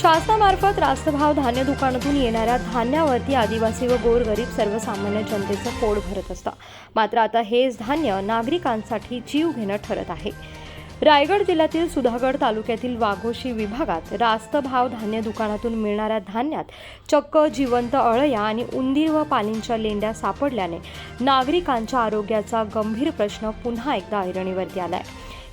शासनामार्फत रास्तभाव धान्य दुकानातून येणाऱ्या धान्यावरती आदिवासी व गोरगरीब सर्वसामान्य जनतेचं पोट भरत असतं. मात्र आता हेच धान्य नागरिकांसाठी जीव घेणं ठरत आहे. रायगड जिल्ह्यातील सुधागड तालुक्यातील वाघोशी विभागात रास्त भाव धान्य दुकानातून मिळणाऱ्या धान्यात चक्क जिवंत अळया आणि उंदीर व पालींच्या लेंड्या सापडल्याने नागरिकांच्या आरोग्याचा गंभीर प्रश्न पुन्हा एकदा ऐरणीवरती आलाय.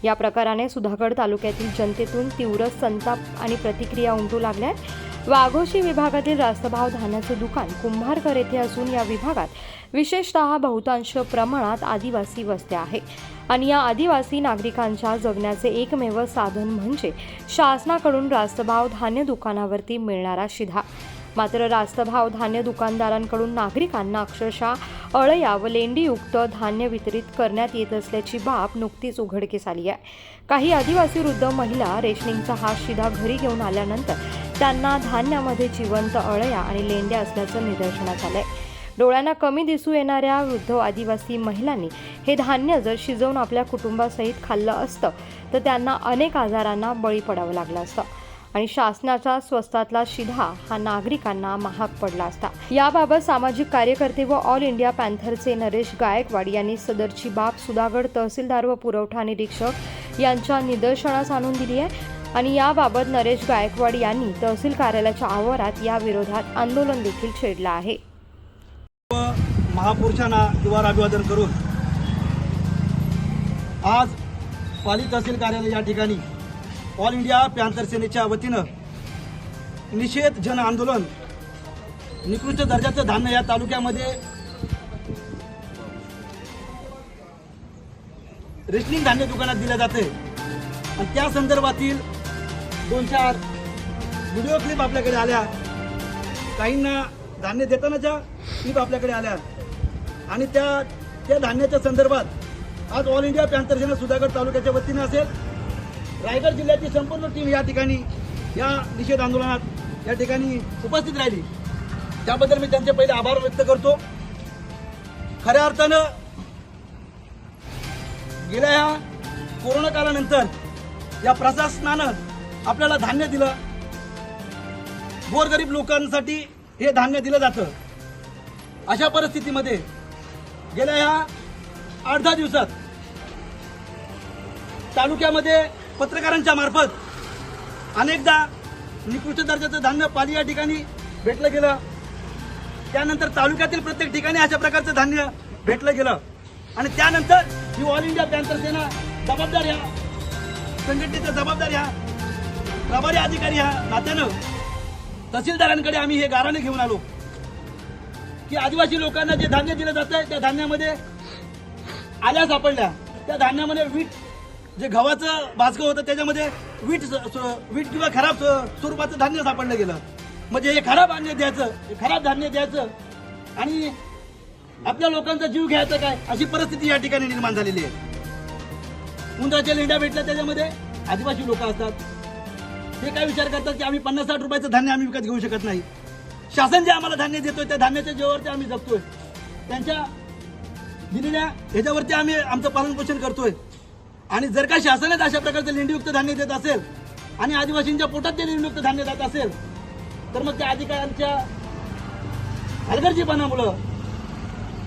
या प्रकाराने सुधागड तालुक्यातील जनतेतून तीव्र संताप आणि प्रतिक्रिया उमटू लागल्या आहेत. वाघोशी विभागातील रास्तभाव धान्याचे दुकान कुंभारकर येथे असून या विभागात विशेषतः बहुतांश प्रमाणात आदिवासी वस्त्या आहे आणि या आदिवासी नागरिकांच्या जगण्याचे एकमेव साधन म्हणजे शासनाकडून रास्तभाव धान्य दुकानावरती मिळणारा शिधा मात्र रास्तभाव धान्य दुकानदारांकडून नागरिकांना अक्षरशः अळया व लेंडीयुक्त धान्य वितरित करण्यात येत असल्याची बाब नुकतीच उघडकीस आली आहे. काही आदिवासी वृद्ध महिला रेशनिंगचा हा शिधा घरी घेऊन आल्यानंतर त्यांना धान्यामध्ये जिवंत अळया आणि लेंड्या असल्याचं निदर्शनास आलंय. डोळ्यांना कमी दिसू येणाऱ्या वृद्ध आदिवासी महिलांनी हे धान्य जर शिजवून आपल्या कुटुंबासहित खाल्लं असतं तर त्यांना अनेक आजारांना बळी पडावं लागलं असतं. आणि शासनाचा स्वस्तातला शिधा हा नागरिकांना महाग पडला असता. याबाबत सामाजिक कार्यकर्ते व ऑल इंडिया पॅन्थरचे नरेश गायकवाड यांनी सदरची बाब सुधागड तहसीलदार व पुरवठा निरीक्षक यांच्या निदर्शनास आणून दिली आहे. आणि याबाबत नरेश गायकवाड यांनी तहसील कार्यालयाच्या आवारात या विरोधात आंदोलन देखील छेडलं आहे. महापुरुषांना द्वार अभिवादन करून आज पाली तहसील कार्यालय या ठिकाणी ऑल इंडिया पॅन्थर सेनेच्या वतीनं निषेध जन आंदोलन निकृष्ट दर्जाचं धान्य या तालुक्यामध्ये रेशनिंग धान्य दुकानात दिलं जाते आणि त्या संदर्भातील दोन चार व्हिडिओ क्लिप आपल्याकडे आल्या. काहींना धान्य देतानाच्या क्लिप आपल्याकडे आल्या. आणि त्या त्या धान्याच्या संदर्भात आज all India panther Sena Sudhagad तालुक्याच्या वतीनं असेल रायगड जिल्ह्याची संपूर्ण टीम या ठिकाणी या निषेध आंदोलनात या ठिकाणी उपस्थित राहिली. त्याबद्दल मी त्यांचे पहिले आभार व्यक्त करतो. खऱ्या अर्थानं गेल्या ह्या कोरोना काळानंतर या प्रशासनानं आपल्याला धान्य दिलं. गोरगरीब लोकांसाठी हे धान्य दिलं जातं. अशा परिस्थितीमध्ये गेल्या ह्या आठ दहा दिवसात तालुक्यामध्ये पत्रकारांच्या मार्फत अनेकदा निकृष्ट दर्जाचं धान्य पाली या ठिकाणी भेटलं गेलं. त्यानंतर तालुक्यातील प्रत्येक ठिकाणी अशा प्रकारचं धान्य भेटलं गेलं. आणि त्यानंतर ही ऑल इंडिया पॅन्थर सेना जबाबदार ह्या संघटनेचा जबाबदार ह्या प्रभारी अधिकारी ह्या नात्यानं तहसीलदारांकडे आम्ही हे गाराने घेऊन आलो. की आदिवासी लोकांना जे धान्य दिलं जात आहे त्या धान्यामध्ये आल्या सापडल्या. त्या धान्यामध्ये वीट जे गव्हाचं भाजकं होतं त्याच्यामध्ये वीट वीट किंवा खराब स्वरूपाचं धान्य सापडलं गेलं. म्हणजे हे खराब धान्य द्यायचं हे खराब धान्य द्यायचं आणि आपल्या लोकांचा जीव घ्यायचा काय? अशी परिस्थिती या ठिकाणी निर्माण झालेली आहे. उंदराच्या लेंड्या भेटल्या त्याच्यामध्ये आदिवासी लोक असतात. ते काय विचार करतात की आम्ही पन्नास साठ रुपयाचं धान्य आम्ही विकत घेऊ शकत नाही. शासन जे आम्हाला धान्य देतोय त्या धान्याच्या जीवावरती आम्ही जगतोय. त्यांच्या दिलेल्या ह्याच्यावरती आम्ही आमचं पालनपोषण करतोय. आणि जर का शासनच अशा प्रकारचं लेंडीयुक्त धान्य देत असेल आणि आदिवासींच्या पोटात ते लेंडीयुक्त धान्य जात असेल तर मग त्या अधिकाऱ्यांच्या हलगर्जीपणामुळं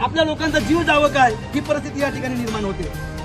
आपल्या लोकांचा जीव जावं काय? ही परिस्थिती या ठिकाणी निर्माण होते.